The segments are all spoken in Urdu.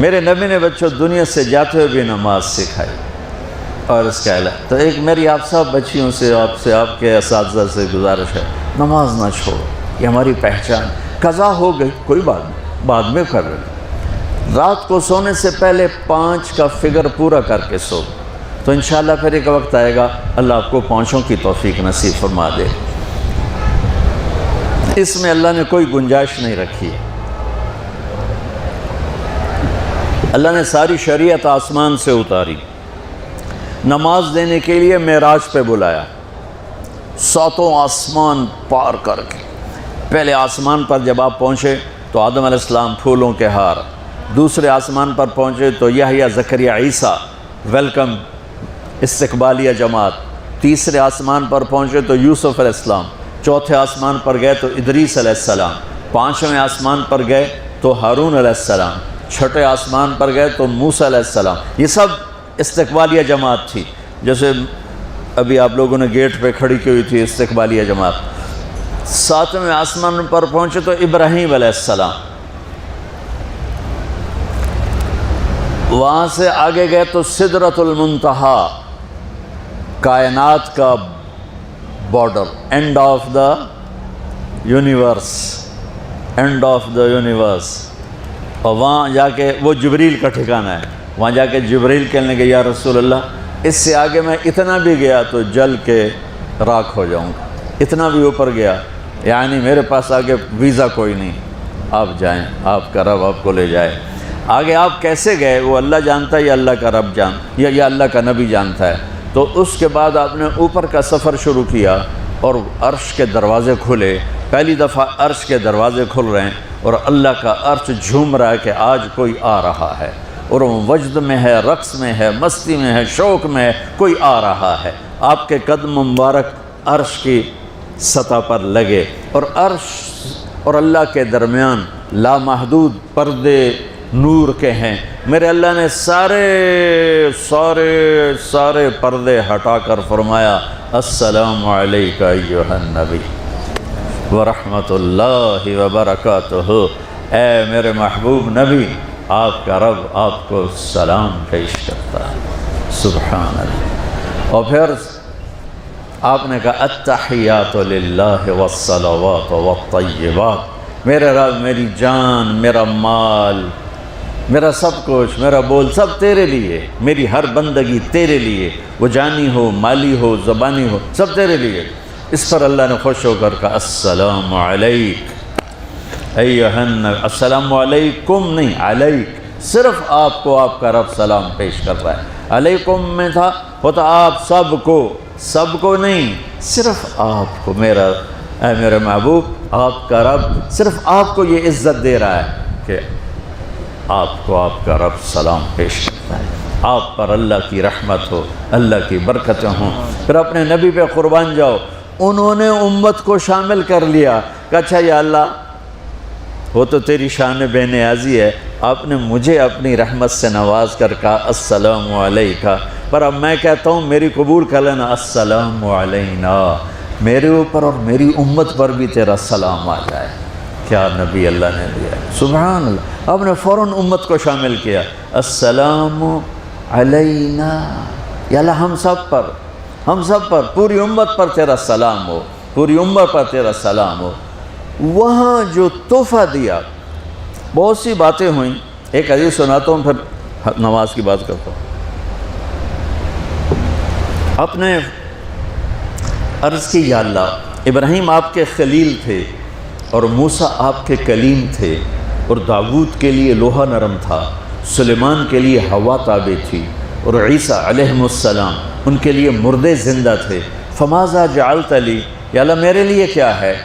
میرے نبی نے بچوں، دنیا سے جاتے ہوئے بھی نماز سکھائی۔ اور اس کا علاج۔ تو ایک میری آپ سب بچیوں سے، آپ سے، آپ کے اساتذہ سے گزارش ہے، نماز نہ چھوڑو، یہ ہماری پہچان قضا ہو گئی، کوئی بات نہیں، بعد میں کر رہے رات کو سونے سے پہلے پانچ کا فگر پورا کر کے سو۔ تو انشاءاللہ پھر ایک وقت آئے گا، اللہ آپ کو پانچوں کی توفیق نصیب فرما دے۔ اس میں اللہ نے کوئی گنجائش نہیں رکھی۔ ہے اللہ نے ساری شریعت آسمان سے اتاری۔ نماز دینے کے لیے معراج پہ بلایا۔ ساتوں آسمان پار کر کے۔ پہلے آسمان پر جب آپ پہنچے تو آدم علیہ السلام پھولوں کے ہار۔ دوسرے آسمان پر پہنچے تو یحییٰ زکریہ عیسیٰ۔ ویلکم، استقبالیہ جماعت۔ تیسرے آسمان پر پہنچے تو یوسف علیہ السلام۔ چوتھے آسمان پر گئے تو ادریس علیہ السلام۔ پانچویں آسمان پر گئے تو ہارون علیہ السلام۔ چھٹے آسمان پر گئے تو موسیٰ علیہ السلام، یہ سب استقبالیہ جماعت تھی۔ جیسے ابھی آپ لوگوں نے گیٹ پہ کھڑی کی ہوئی تھی، استقبالیہ جماعت۔ ساتویں آسمان پر پہنچے تو ابراہیم علیہ السلام۔ وہاں سے آگے گئے تو صدرت المنتہا، کائنات کا border end of the universe end of the universe اور وہاں جا کے وہ جبریل کا ٹھکانہ ہے۔ وہاں جا کے جبریل کہنے گے یا رسول اللہ، اس سے آگے میں اتنا بھی گیا تو جل کے راکھ ہو جاؤں گا۔ اتنا بھی اوپر گیا یعنی میرے پاس آگے ویزا کوئی نہیں۔ آپ جائیں، آپ کا رب آپ کو لے جائے۔ آگے آپ کیسے گئے؟ وہ اللہ جانتا ہے یا اللہ کا رب جان، یا یا اللہ کا نبی جانتا ہے۔ تو اس کے بعد آپ نے اوپر کا سفر شروع کیا اور عرش کے دروازے کھلے۔ پہلی دفعہ عرش کے دروازے کھل رہے ہیں۔ اور اللہ کا عرش جھوم رہا ہے کہ آج کوئی آ رہا ہے۔ اور وجد میں ہے، رقص میں ہے، مستی میں ہے، شوق میں ہے، کوئی آ رہا ہے۔ آپ کے قدم مبارک عرش کی سطح پر لگے۔ اور عرش اور اللہ کے درمیان لامحدود پردے نور کے ہیں۔ میرے اللہ نے سارے سارے سارے پردے ہٹا کر فرمایا، السلام علیکہ ایوہ النبی۔ ورحمت اللہ وبرکاتہ اے میرے محبوب نبی، آپ کا رب آپ کو سلام پیش کرتا ہے۔ سبحان اللہ اور پھر آپ نے کہا، التحیات للہ والصلوات والطیبات۔ میرے رب، میری جان، میرا مال، میرا سب کچھ، میرا بول سب تیرے لیے، میری ہر بندگی تیرے لیے۔ وہ جانی ہو، مالی ہو، زبانی ہو، سب تیرے لیے۔ اس پر اللہ نے خوش ہو کر کہا، السلام علیک۔ السلام علیکم نہیں، علیک۔ صرف آپ کو آپ کا رب سلام پیش کر رہا ہے۔ علیکم میں تھا، ہوتا آپ سب کو سب کو نہیں، صرف آپ کو۔ میرا اے میرے محبوب، آپ کا رب، صرف آپ کو یہ عزت دے رہا ہے کہ آپ کو آپ کا رب سلام پیش کرتا ہے۔ آپ پر اللہ کی رحمت ہو، اللہ کی برکتیں ہوں۔ پھر اپنے نبی پہ قربان جاؤ۔ انہوں نے امت کو شامل کر لیا کہ اچھا یا اللہ، وہ تو تیری شان بے نیازی ہے، آپ نے مجھے اپنی رحمت سے نواز کر کہا، السلام علیکہ۔ پر اب میں کہتا ہوں، میری قبول کر لینا، السلام علینا۔ میرے اوپر اور میری امت پر بھی تیرا سلام آ جائے۔ کیا نبی اللہ نے دیا؟ سبحان اللہ۔ آپ نے فوراً امت کو شامل کیا۔ السلام علینا۔ یا اللہ، ہم سب پر۔ ہم سب پر، پوری امت پر تیرا سلام ہو، پوری امت پر تیرا سلام ہو۔ وہاں جو تحفہ دیا، بہت سی باتیں ہوئیں۔ ایک عزیز سناتا ہوں، پھر نماز کی بات کرتا ہوں۔ اپنے عرض کی، یا اللہ، ابراہیم آپ کے خلیل تھے اور موسیٰ آپ کے کلیم تھے اور داود کے لیے لوہا نرم تھا، سلیمان کے لیے ہوا تابع تھی اور عیسیٰ علیہ السلام ان کے لیے مردے زندہ تھے۔ فمازہ جعلت علی یا اللہ، میرے لیے کیا ہے؟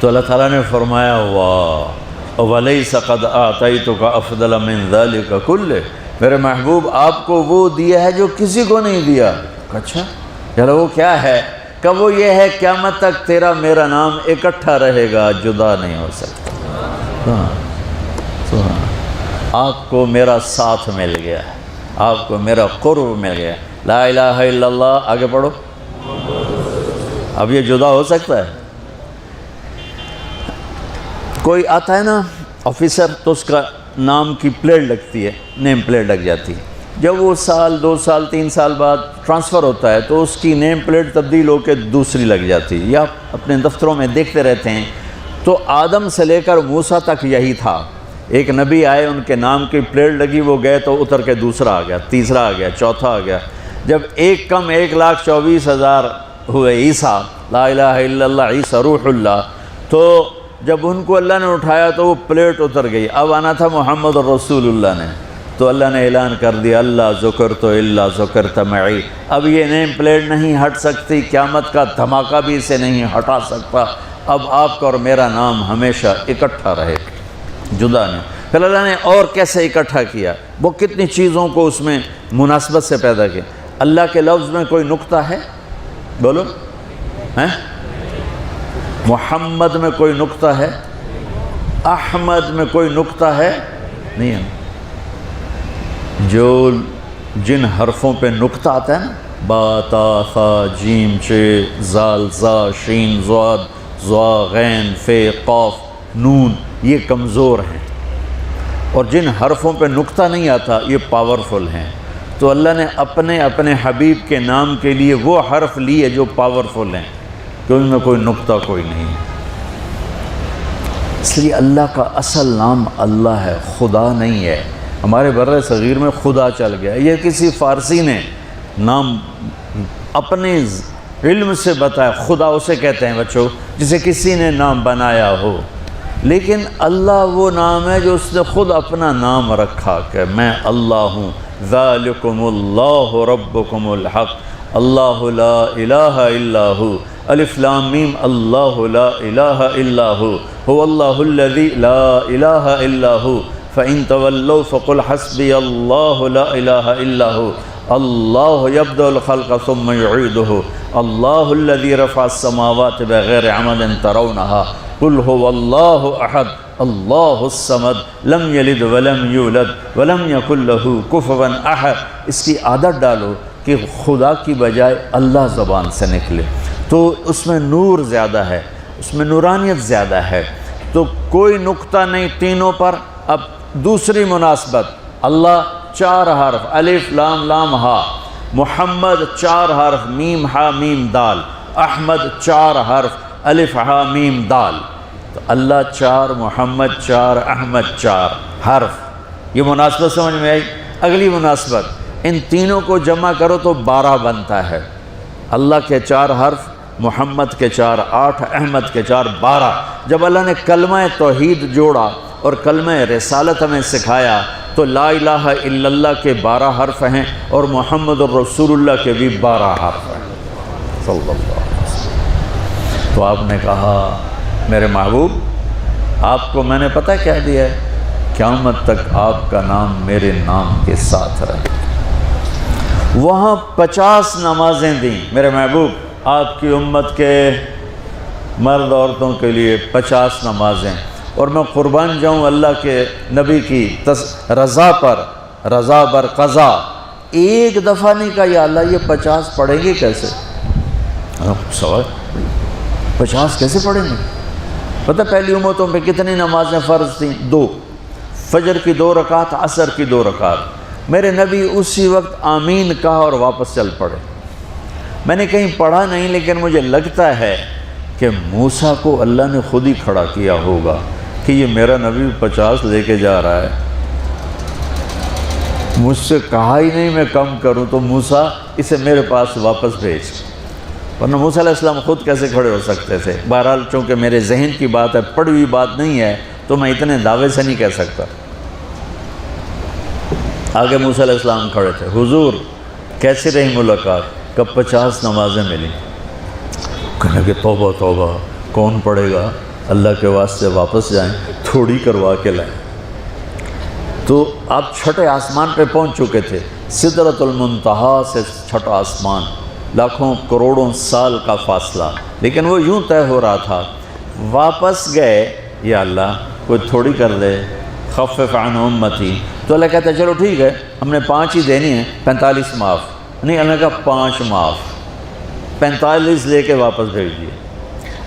تو اللہ تعالیٰ نے فرمایا، واہ ولی سقد آئی تو کا افضل من ذالک کل میرے محبوب، آپ کو وہ دیا ہے جو کسی کو نہیں دیا۔ اچھا چلو وہ کیا ہے؟ کہ وہ یہ ہے، قیامت تک تیرا، میرا نام اکٹھا رہے گا، جدا نہیں ہو سکتا۔ آپ کو میرا ساتھ مل گیا ہے۔ آپ کو میرا قرب مل گیا۔ لا الہ الا اللہ، آگے پڑھو۔ اب یہ جدا ہو سکتا ہے۔ کوئی آتا ہے نا آفیسر تو اس کا نام کی پلیٹ لگتی ہے نیم پلیٹ لگ جاتی ہے۔ جب وہ سال، دو سال، تین سال بعد ٹرانسفر ہوتا ہے، تو اس کی نیم پلیٹ تبدیل ہو کے دوسری لگ جاتی ہے۔ یا اپنے دفتروں میں دیکھتے رہتے ہیں۔ تو آدم سے لے کر موسیٰ تک یہی تھا۔ ایک نبی آئے، ان کے نام کی پلیٹ لگی، وہ گئے تو اتر کے دوسرا آ گیا، تیسرا آ گیا، چوتھا آ گیا۔ جب ایک کم ایک لاکھ چوبیس ہزار ہوئے عیسیٰ، لا الہ الا اللہ، عیسیٰ روح اللہ، تو جب ان کو اللہ نے اٹھایا تو وہ پلیٹ اتر گئی۔ اب آنا تھا محمد رسول اللہ نے، تو اللہ نے اعلان کر دیا، اللہ ذکر تو اللہ ذکر تمعی اب یہ نیم پلیٹ نہیں ہٹ سکتی، قیامت کا دھماکہ بھی اسے نہیں ہٹا سکتا۔ اب آپ کا اور میرا نام ہمیشہ اکٹھا رہے۔ گا جدا نہیں۔ پھر اللہ نے اور کیسے اکٹھا کیا؟ وہ کتنی چیزوں کو اس میں مناسبت سے پیدا کیا؟ اللہ کے لفظ میں کوئی نقطہ ہے؟ بولو۔ ہیں؟ محمد میں کوئی نقطہ ہے؟ احمد میں کوئی نقطہ ہے؟ نہیں ہے۔ جو جن حرفوں پہ نقطہ آتا ہے نا، با، تا ثا جیم، چے، زال، زا، شین، زواد، زوا، غین، فے قوف نون، یہ کمزور ہیں۔ اور جن حرفوں پہ نقطہ نہیں آتا، یہ پاورفل ہیں۔ تو اللہ نے اپنے اپنے حبیب کے نام کے لیے وہ حرف لیے جو پاورفل ہیں، کہ ان میں کوئی نقطہ کوئی نہیں ہے۔ اس لیے اللہ کا اصل نام اللہ ہے، خدا نہیں ہے۔ ہمارے بر صغیر میں خدا چل گیا یہ کسی فارسی نے نام اپنے علم سے بتایا، خدا اسے کہتے ہیں بچوں، جسے کسی نے نام بنایا ہو۔ لیکن اللہ وہ نام ہے جو اس نے خود اپنا نام رکھا کہ میں اللہ ہوں۔ ذالکم اللہ ربکم الحق۔ اللہ لا الہ الا ہو۔ الف لام میم۔ اللہ لا الہ الا ہو۔ هو اللہ الذی لا الہ الا ہو۔ فَإِن تَوَلَّوْا فَقُلْ حَسْبِيَ اللَّهُ لَا إِلَهَ إِلَّا هُ اللَّهُ يَبْدَأُ الْخَلْقَ ثُمَّ يُعِيدُهُ اللَّهُ الَّذِي رَفَعَ السَّمَاوَاتِ بِغَيْرِ عَمَدٍ تَرَوْنَهَا قُلْ هُوَ اللَّهُ أَحَدٌ، اللَّهُ الصَّمَدُ، لَمْ يَلِدْ وَلَمْ يُولَدْ، وَلَمْ يَكُنْ لَهُ كُفُوًا أَحَدٌ۔ اس کی عادت ڈالو کہ خدا کی بجائے اللہ زبان سے نکلے۔ تو اس میں نور زیادہ ہے، اس میں نورانیت زیادہ ہے۔ تو کوئی نقطہ نہیں تینوں پر۔ اب دوسری مناسبت، اللہ چار حرف، الف، لام لام، ہا۔ محمد چار حرف، میم، ہا، میم، دال۔ احمد چار حرف الف ہا میم دال تو اللہ چار، محمد چار، احمد چار، حرف۔ یہ مناسبت سمجھ میں آئی؟ اگلی مناسبت، ان تینوں کو جمع کرو تو بارہ بنتا ہے۔ اللہ کے چار حرف، محمد کے چار، آٹھ، احمد کے چار، بارہ۔ جب اللہ نے کلمہ توحید جوڑا اور کلمہ رسالت ہمیں سکھایا تو لا الہ الا اللہ کے بارہ حرف ہیں اور محمد الرسول اللہ کے بھی بارہ حرف ہیں۔ صلی اللہ علیہ وسلم۔ تو آپ نے کہا، میرے محبوب، آپ کو میں نے پتہ کیا دیا ہے؟ قیامت تک آپ کا نام میرے نام کے ساتھ رہے. وہاں پچاس نمازیں دیں۔ میرے محبوب، آپ کی امت کے مرد عورتوں کے لیے پچاس نمازیں۔ اور میں قربان جاؤں اللہ کے نبی کی رضا پر، رضا بر قضا۔ ایک دفعہ نہیں کہا، یا اللہ، یہ پچاس پڑھیں گے کیسے؟ سوال۔ پچاس کیسے پڑھیں گے؟ پتہ پہلی امتوں پہ کتنی نمازیں فرض تھیں؟ دو۔ فجر کی دو رکعت، عصر کی دو رکعت۔ میرے نبی اسی وقت آمین کہا اور واپس چل پڑے۔ میں نے کہیں پڑھا نہیں، لیکن مجھے لگتا ہے کہ موسیٰ کو اللہ نے خود ہی کھڑا کیا ہوگا کہ یہ میرا نبی پچاس لے کے جا رہا ہے۔ مجھ سے کہا ہی نہیں، میں کم کروں تو موسیٰ اسے میرے پاس واپس بھیج۔ ورنہ موسیٰ علیہ السلام خود کیسے کھڑے ہو سکتے تھے؟ بہرحال چونکہ میرے ذہن کی بات ہے، پڑھی ہوئی بات نہیں ہے، تو میں اتنے دعوے سے نہیں کہہ سکتا۔ آگے موسیٰ علیہ السلام کھڑے تھے۔ حضور، کیسی رہی ملاقات؟ کب پچاس نمازیں ملی؟ کہنے کہ توبہ توبہ، کون پڑھے گا؟ اللہ کے واسطے واپس جائیں، تھوڑی کروا کے لائیں۔ تو آپ چھٹے آسمان پہ پہنچ چکے تھے۔ صدرت المنتہا سے چھٹا آسمان۔ لاکھوں کروڑوں سال کا فاصلہ۔ لیکن وہ یوں طے ہو رہا تھا، واپس گئے، یا اللہ، کوئی تھوڑی کر دے، خفف عن امتی۔ تو اللہ کہتا ہے، چلو ٹھیک ہے، ہم نے پانچ ہی دینی ہے پینتالیس معاف۔ نہیں، اللہ کا پانچ معاف۔ پینتالیس لے کے واپس بھیج دیے۔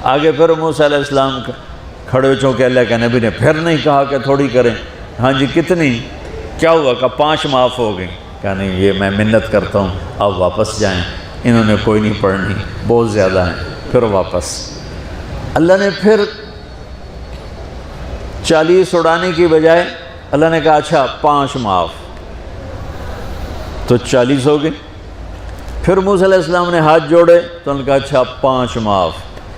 آگے پھر موسیٰ علیہ السلام کھڑے چونکہ اللہ کے نبی نے پھر نہیں کہا کہ تھوڑی کریں۔ ہاں جی کتنی؟ کیا ہوا کہ پانچ معاف ہو گئی کہا، نہیں، یہ میں منت کرتا ہوں اب واپس جائیں۔ انہوں نے کوئی نہیں پڑھنی بہت زیادہ ہیں پھر واپس اللہ نے پھر چالیس اڑانے کی بجائے اللہ نے کہا اچھا پانچ معاف تو چالیس ہو گئی پھر موسیٰ علیہ السلام نے ہاتھ جوڑے تو انہوں نے کہا اچھا پانچ معاف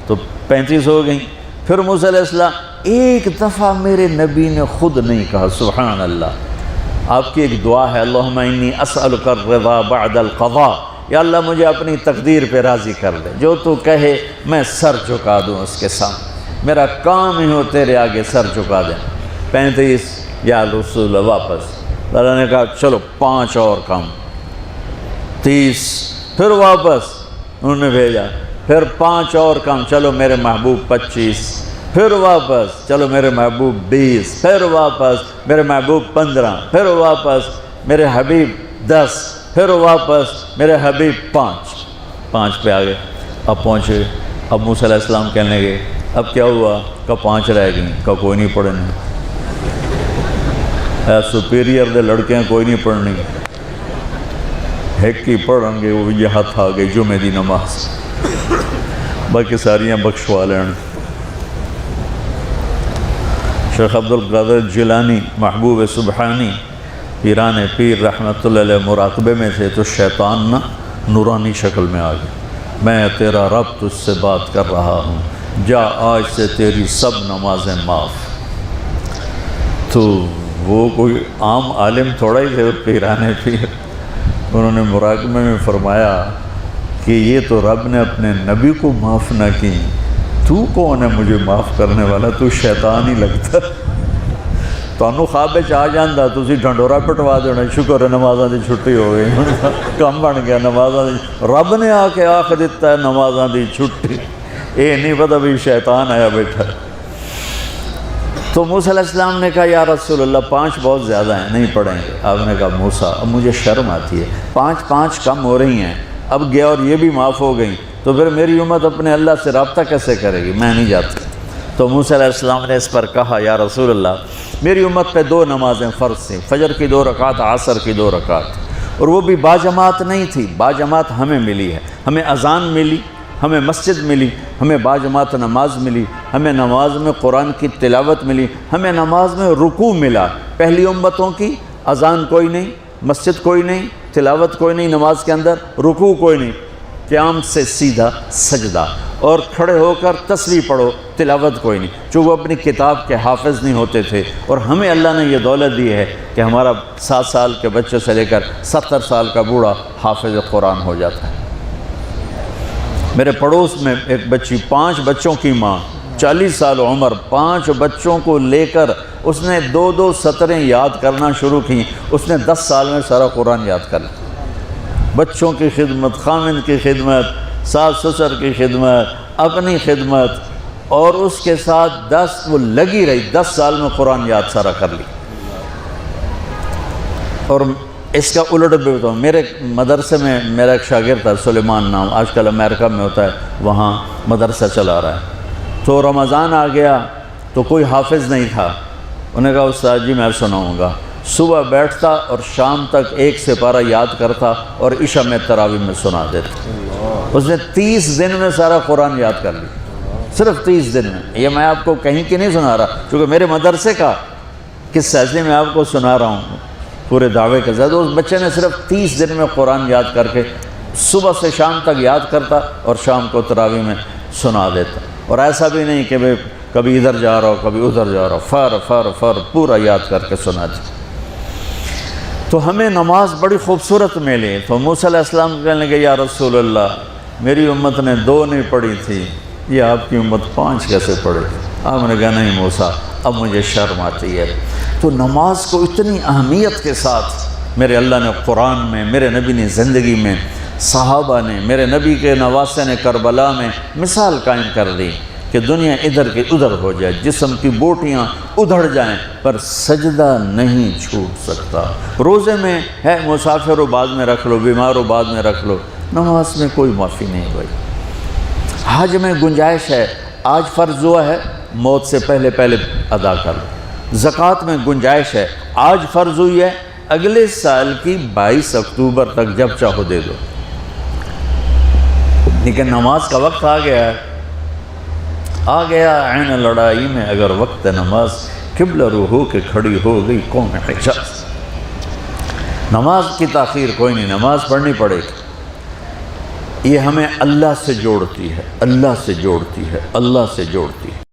تو پینتیس ہو گئیں پھر موسیٰ علیہ السلام ایک دفعہ میرے نبی نے خود نہیں کہا سبحان اللہ آپ کی ایک دعا ہے اللہم انی اسألک الرضا بعد القضاء یا اللہ مجھے اپنی تقدیر پہ راضی کر دے جو تو کہے، میں سر چکا دوں اس کے سامنے۔ میرا کام ہی ہو تیرے آگے سر چکا دیں پینتیس، یا رسول، واپس۔ اللہ نے کہا، چلو پانچ اور کم تیس، پھر واپس۔ انہوں نے بھیجا، پھر پانچ اور کم چلو میرے محبوب پچیس۔ پھر واپس۔ چلو میرے محبوب بیس۔ پھر واپس۔ میرے محبوب پندرہ۔ پھر واپس۔ میرے حبیب دس۔ پھر واپس میرے حبیب پانچ پانچ پہ آگے اب پہنچے۔ اب موسیٰ علیہ السلام کہنے گئے اب کیا ہوا؟ کہ پانچ رہ گئیں؟ کہ کوئی نہیں پڑھنے۔ اے سپیریئر دے لڑکے ہیں کوئی نہیں پڑھنی۔ ایک ہی پڑھیں گے، وہ یہ ہاتھ آ گئی جمعے دی نماز۔ باقی ساریاں بخشوا لین۔ شیخ عبد القادر جیلانی، محبوب سبحانی پیران پیر رحمۃ اللہ علیہ مراقبے میں تھے تو شیطان نہ نورانی شکل میں آ گیا میں تیرا رب تجھ سے بات کر رہا ہوں۔ جا آج سے تیری سب نمازیں معاف۔ تو وہ کوئی عام عالم تھوڑا ہی تھے پیران پیر۔ انہوں نے مراقبے میں فرمایا کہ یہ تو رب نے اپنے نبی کو معاف نہ کی۔ تو کون ہے مجھے معاف کرنے والا؟ تو شیطان ہی لگتا۔ ਤੁਹਾਨੂੰ خواب ਵਿੱਚ ਆ ਜਾਂਦਾ ਤੁਸੀਂ ਢੰਡੋਰਾ ਪਟਵਾ ਦੇਣਾ ਸ਼ੁਕਰ ਹੈ ਨਮਾਜ਼ਾਂ ਦੀ ਛੁੱਟੀ ਹੋ ਗਈ ਕੰਮ ਬਣ ਗਿਆ ਨਮਾਜ਼ਾਂ ਦੀ ਰੱਬ ਨੇ ਆ ਕੇ ਆਖ ਦਿੱਤਾ ਹੈ ਨਮਾਜ਼ਾਂ ਦੀ ਛੁੱਟੀ ਇਹ ਨਹੀਂ ਪਤਾ ਵੀ ਸ਼ੈਤਾਨ ਆਇਆ ਬੈਠਾ تو موسیٰ علیہ السلام نے کہا یا رسول اللہ پانچ بہت زیادہ ہیں نہیں پڑھیں گے آپ نے کہا موسیٰ اب مجھے شرم آتی ہے پانچ پانچ کم ہو رہی ہیں اب گیا اور یہ بھی معاف ہو گئیں تو پھر میری امت اپنے اللہ سے رابطہ کیسے کرے گی میں نہیں جاتا تو موسیٰ علیہ السلام نے اس پر کہا، یا رسول اللہ، میری امت پہ دو نمازیں فرض تھیں، فجر کی دو رکعت، عصر کی دو رکعت. اور وہ بھی باجماعت نہیں تھی، باجماعت ہمیں ملی ہے، ہمیں اذان ملی، ہمیں مسجد ملی، ہمیں باجماعت نماز ملی، ہمیں نماز میں قرآن کی تلاوت ملی، ہمیں نماز میں رکوع ملا، پہلی امتوں کی اذان کوئی نہیں، مسجد کوئی نہیں، تلاوت کوئی نہیں، نماز کے اندر رکوع کوئی نہیں، قیام سے سیدھا سجدہ۔ اور کھڑے ہو کر تصویر پڑھو، تلاوت کوئی نہیں۔ جو وہ اپنی کتاب کے حافظ نہیں ہوتے تھے، اور ہمیں اللہ نے یہ دولت دی ہے کہ ہمارا سات سال کے بچوں سے لے کر ستر سال کا بوڑھا حافظ قرآن ہو جاتا ہے۔ میرے پڑوس میں ایک بچی، پانچ بچوں کی ماں، چالیس سال عمر، پانچ بچوں کو لے کر اس نے دو دو سطریں یاد کرنا شروع کی اس نے دس سال میں سارا قرآن یاد کر لیا۔ بچوں کی خدمت، خامن کی خدمت ساس سسر کی خدمت، اپنی خدمت، اور اس کے ساتھ دس، وہ لگی رہی، دس سال میں قرآن یاد سارا کر لی۔ اور اس کا الٹ بھی بتاؤں، میرے مدرسے میں میرا ایک شاگرد تھا، سلیمان نام، آج کل امریکہ میں ہوتا ہے، وہاں مدرسہ چلا رہا ہے۔ تو رمضان آ گیا، تو کوئی حافظ نہیں تھا۔ انہوں نے کہا، استاد جی میں سناؤں گا۔ صبح بیٹھتا اور شام تک ایک سپارہ یاد کرتا اور عشاء میں تراوی میں سنا دیتا۔ اس نے تیس دن میں سارا قرآن یاد کر لی صرف تیس دن میں۔ یہ میں آپ کو کہیں کی نہیں سنا رہا کیونکہ میرے مدرسے کا کس سیزے میں آپ کو سنا رہا ہوں۔ پورے دعوے کے زیادہ اس بچے نے صرف تیس دن میں قرآن یاد کر کے صبح سے شام تک یاد کرتا اور شام کو تراوی میں سنا دیتا۔ اور ایسا بھی نہیں کہ بھائی کبھی ادھر جا رہا ہو کبھی ادھر جا رہا ہو فر فر فر، پورا یاد کر کے سنا دیتا تو ہمیں نماز بڑی خوبصورت ملی۔ تو موسیٰ علیہ السلام کہنے لگے، یا رسول اللہ میری امت نے دو نہیں پڑھی تھی، یہ آپ کی امت پانچ کیسے پڑھی؟ آپ نے کہا، نہیں موسیٰ اب مجھے شرم آتی ہے۔ تو نماز کو اتنی اہمیت کے ساتھ میرے اللہ نے قرآن میں، میرے نبی نے زندگی میں، صحابہ نے، میرے نبی کے نواسے نے کربلا میں مثال قائم کر دی کہ دنیا ادھر کے ادھر ہو جائے، جسم کی بوٹیاں ادھڑ جائیں، پر سجدہ نہیں چھوٹ سکتا۔ روزے میں ہے مسافر و بعد میں رکھ لو، بیمار و بعد میں رکھ لو۔ نماز میں کوئی معافی نہیں ہوئی۔ حج میں گنجائش ہے۔ آج فرض ہوا ہے، موت سے پہلے پہلے ادا کر۔ لو زکوٰۃ میں گنجائش ہے۔ آج فرض ہوئی ہے، اگلے سال کی بائیس اکتوبر تک جب چاہو دے دو۔ لیکن نماز کا وقت آ گیا۔ ہے آ گیا عین لڑائی میں، اگر وقت نماز قبل رو ہو کے کھڑی ہو گئی، قوم حجاز۔ نماز کی تاخیر کوئی نہیں، نماز پڑھنی پڑے گی۔ یہ ہمیں اللہ سے جوڑتی ہے اللہ سے جوڑتی ہے اللہ سے جوڑتی ہے۔